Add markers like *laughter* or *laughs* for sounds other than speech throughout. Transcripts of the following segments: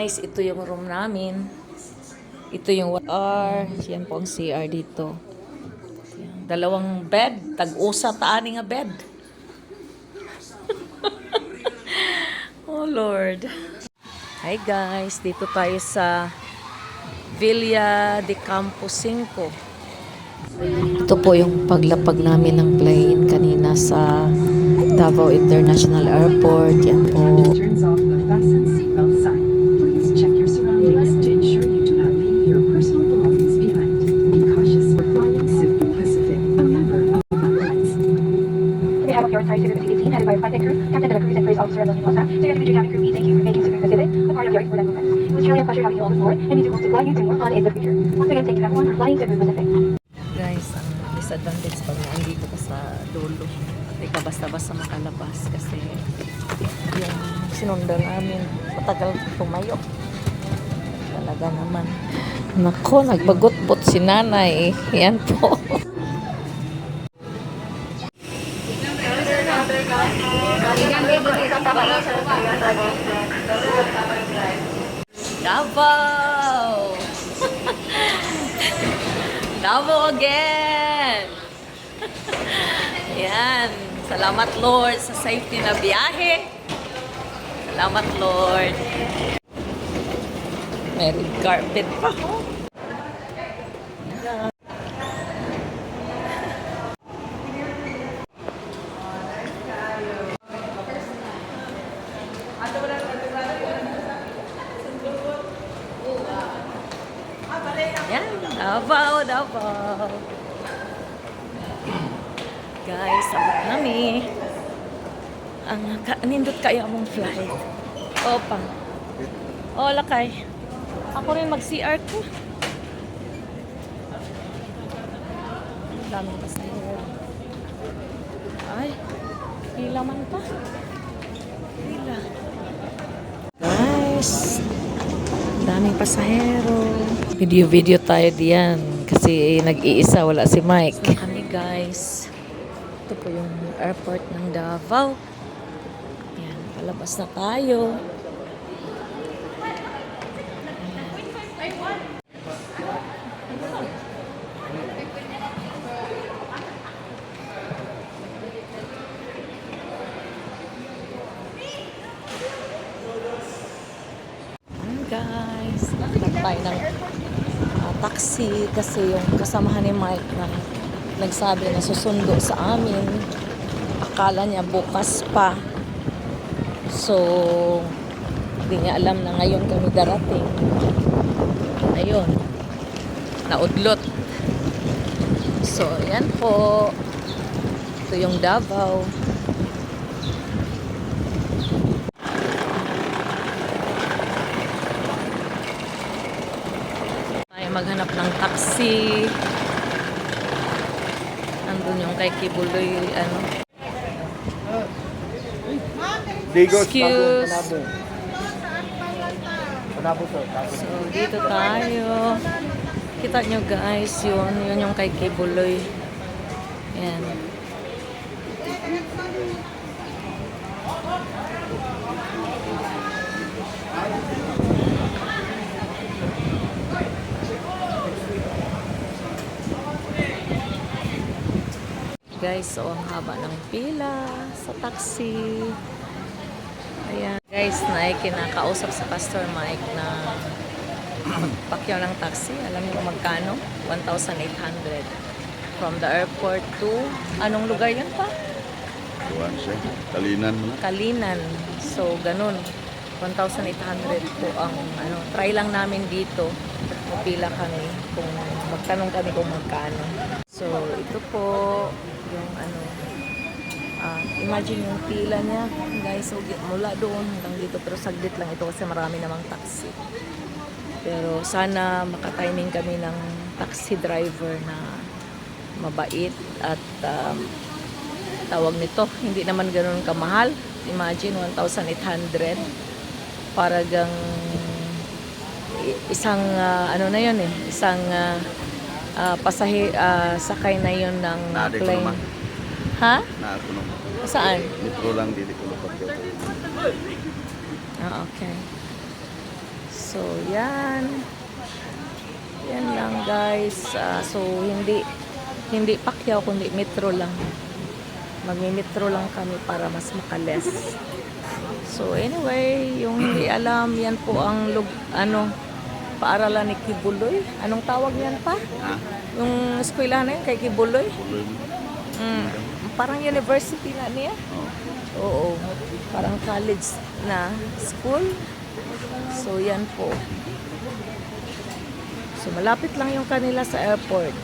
guys, ito yung room namin. Ito yung WR. Yan po ang CR dito. Dalawang bed. Tag-usa taan nga bed. *laughs* oh Lord. Hi guys, dito tayo sa Villa de Campo 5. Ito po yung paglapag namin ng plane kanina sa Davao International Airport. Yan po. Officer Antonio Mosa, together with your cabin crew, we thank you for making Cebu Pacific a part of your important moments. It was truly a pleasure having you all aboard, and we do hope to fly you to more fun in the future. Once again, thank you everyone for flying Cebu Pacific. Guys, ang disadvantage pag nandito ka sa dulo, hindi ka basta-basta makalabas kasi yung sinundan namin, matagal tumayo. Talaga naman. Nako, nagbagot-bot si nanay. Yan po. Davao! Davao again! Yan. Salamat Lord sa safety na biyahe. Salamat Lord. Red carpet pa. Yan. Davao. Guys, sabot nami. Ang ka, nindot kayo among flight. Opa. O, lakay. Ako rin mag-CR ko. Daming pasahero. Ay, pila man pa. Pila. Guys, daming pasahero. Video-video tayo diyan kasi nag-iisa, wala si Mike. kami guys. Ito po yung airport ng Davao. Yan, palabas na tayo. Ayan guys, nakita tayo ng taxi kasi yung kasamahan ni Mike na nagsabi na susundo sa amin. Akala niya bukas pa. So, hindi niya alam na ngayon kami darating. Ayun. Naudlot. So, yan po. Ito yung Davao. tayo maghanap ng taxi. Nandun yung kay Kibuloy, ano. Digos, Excuse. So, dito tayo. Kita nyo guys, yun. Yun yung kay Kibuloy. Yan. Guys, so ang haba ng pila sa taxi. Ayan. Guys, na kinakausap sa Pastor Mike na pakyaw ng taxi. Alam niyo magkano? 1,800. From the airport to, anong lugar yan pa? Tuwan siya. Kalinan mo na. Kalinan. So, ganun. 1,800 po ang ano. Try lang namin dito. Mapila kami kung magtanong kami kung magkano. So, ito po yung ano. ah, imagine yung pila niya. Guys, so, mula doon hanggang dito. Pero saglit lang ito kasi marami namang taxi. Pero sana makatiming kami ng taxi driver na mabait at um, tawag nito, hindi naman ganoon kamahal. Imagine 1,800 para gang isang ah, ano na yun eh, isang uh, pasahe ah, sakay na yun ng ah, ko plane. Ha? Na ako nung Saan? metro lang dili ko. Ah, okay. So, yan. Yan lang guys. Ah, so, hindi hindi Pacquiao, kundi metro lang. Magmi-metro lang kami para mas makales. So, anyway, yung hindi alam, yan po ang lug, ano, paaralan ni Kibuloy. Anong tawag yan pa? Ha? Yung eskwela na yun kay Kibuloy. Mm, parang university na niya. Oh. Oo. Parang college na school. So, yan po. So, malapit lang yung kanila sa airport.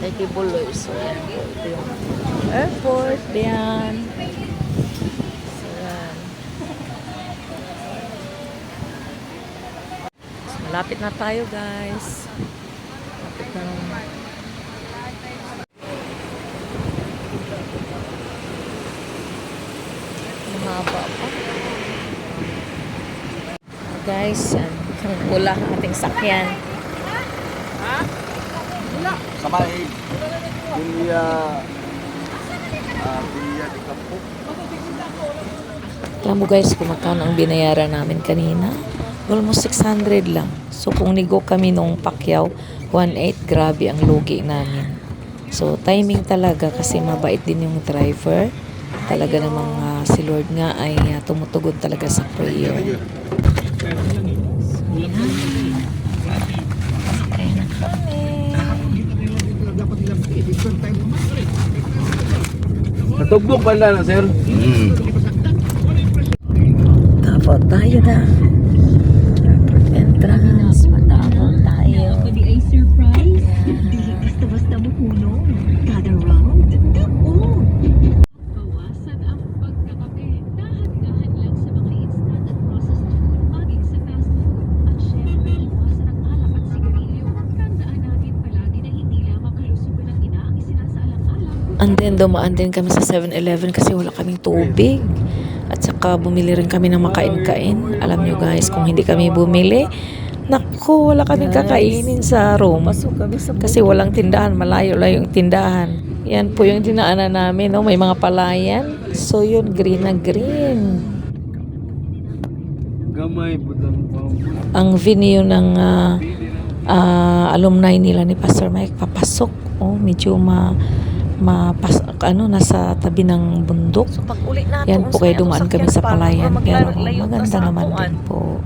Kay Kibuloy. So, yan po. Ito yung airport. Yan. So, yan. So, malapit na tayo, guys. Malapit na naman. Mahaba pa. Guys, yan. Ang pula ang ating sakyan. Sa Mahig. Kuya. Ah, Kuya di Kampo. Alam mo guys, kung magkano ang binayaran namin kanina? Almost 600 lang. So kung nigo kami nung Pacquiao, 1.8, grabe ang lugi namin. So timing talaga kasi mabait din yung driver. Talaga namang ah, si Lord nga ay ah, tumutugon talaga sa prayer. Yan. Sakay na sir? Hmm. Davao tayo na. Basta-basta hulong. Kada round, daon. Bawasan ang pagkakape. Dahan-dahan lang sa mga instant at processed food, maging sa fast food. At syempre, iwasan ang alak at sigarilyo. Tandaan natin palagi na hindi lamang kalusugan ng ina ang isinasaalang-alang And then dumaan din kami sa 7-Eleven kasi wala kaming tubig. At saka bumili rin kami ng makain-kain. Alam nyo guys, kung hindi kami bumili, naku, wala kaming kakainin sa room. Kasi walang tindahan, malayo-layo yung tindahan. Yan po yung dinaanan namin, no? may mga palayan. So yun, green na green. Gamay Ang venue ng ah, ah, alumni nila ni Pastor Mike papasok. Oh, medyo ma mapas ano nasa tabi ng bundok. So pag uli natin, ano, yan po kayo dumaan kami sa palayan pero maganda naman din po.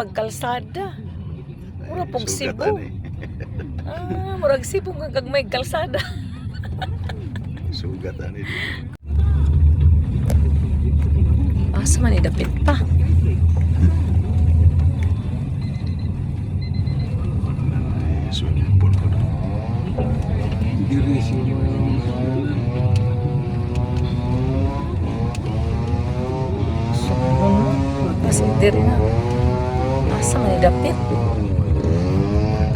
Pagkalsada. Mura pog Cebu. Sugatan eh. Ah, murag Cebu nga kag may kalsada. Sugatan eh. Asa man idapit pa. Ay, swimming pool ko na. diri siya. Kasi diri na. Asa man idapit.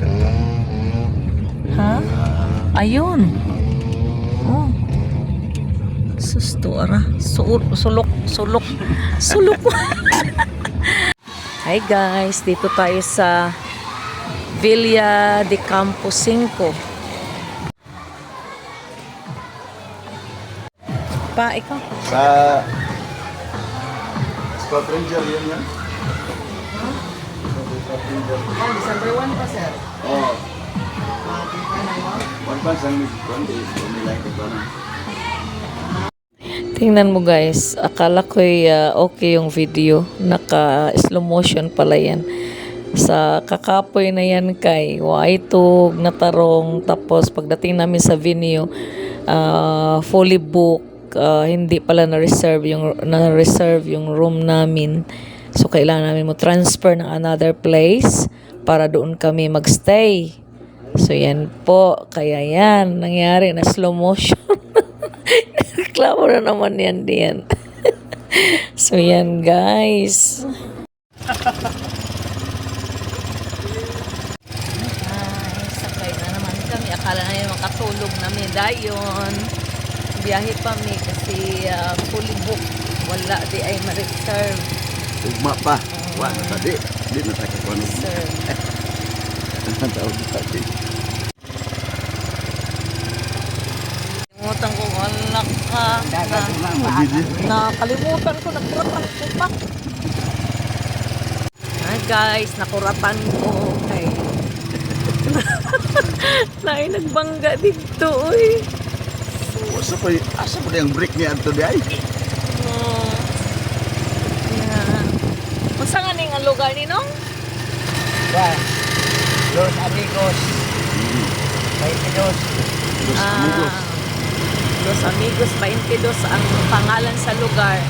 Kanta. Ha? Ayun. Oh. Susto ara. Suur, sulok, sulok. Sulok. *laughs* Hi guys, dito tayo sa Villa de Campo 5. Pa, ikaw. Sa Scott Ranger yan yan. Oh, December 1 pa, sir. Oh. Ah, One pa sang one day. Bumilay ko pa na. Tingnan mo guys, akala ko okay yung video. Naka slow motion pala yan. Sa kakapoy na yan kay Waitog, Natarong, tapos pagdating namin sa venue, ah, fully book, ah, hindi pala na-reserve yung, na-reserve yung room namin. So, kailangan namin mo transfer ng another place para doon kami magstay. So, yan po. Kaya yan, nangyari na slow motion. *laughs* Reklamo na naman yan diyan. *laughs* so yan guys. Ay, sakay na naman kami. Akala na yung makatulog na dayon. Biyahe pa mi kasi ah, fully book. Wala di ay ma-reserve. Ugma pa. Wa na sa di. Na sa kakuanog. Sir. Ang tawag sa di. Ngutang ko, anak, ka. Na, nakalimutan ko, nakuratan ko pa. Ay guys, nakuratan ko. Kay... Naay nagbangga dito, uy. Asa pa, asa pa yung break niya ito di ay? Oh. Yan. Unsa nga ning ang lugar ni Nong? Los amigos. 22. Los amigos. Ah, Los Amigos 22 ang pangalan sa lugar.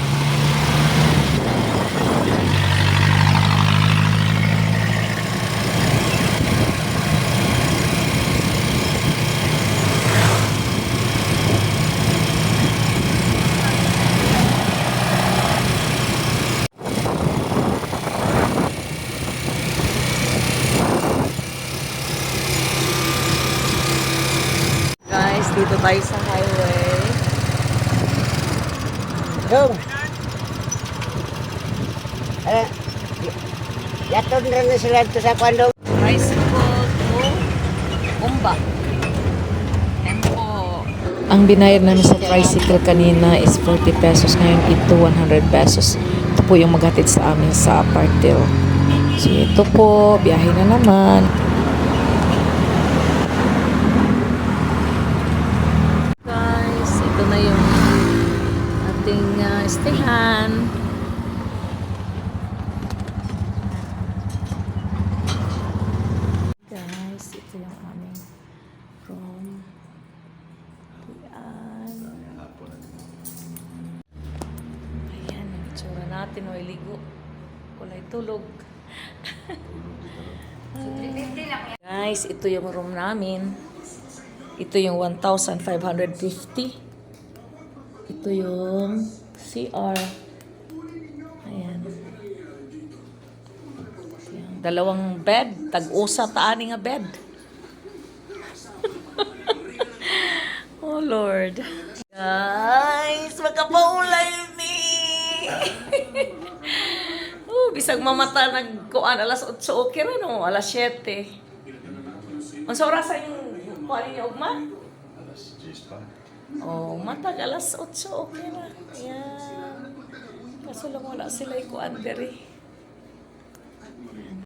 Guys, dito tayo sa highway. Dong. Eh, yaton rin na sila ito sa kwandong. Tricycle to Umba. Ang binayad namin sa tricycle kanina is 40 pesos. Ngayon ito 100 pesos. Ito po yung maghatid sa amin sa Apartil. So ito po, biyahe na naman. Guys, ito na yung ating uh, stayhan. Guys, ito yung aming room. Ayan. Ayan, ang itsura natin. O, ligo. Kulay tulog. *laughs* Guys, ito yung room namin. Ito yung 1,550. Ito yung CR. Ayan. Yung dalawang bed, tag-usa taani nga bed. *laughs* oh Lord. Guys, bisag mamata nagkuan alas 8 okay ra no, alas 7. Unsa oras yung kuan niyo ugma? Alas 10 pa. Oh, matag alas 8 okay ra. Ayan. Kaso lang wala sila ikuan diri.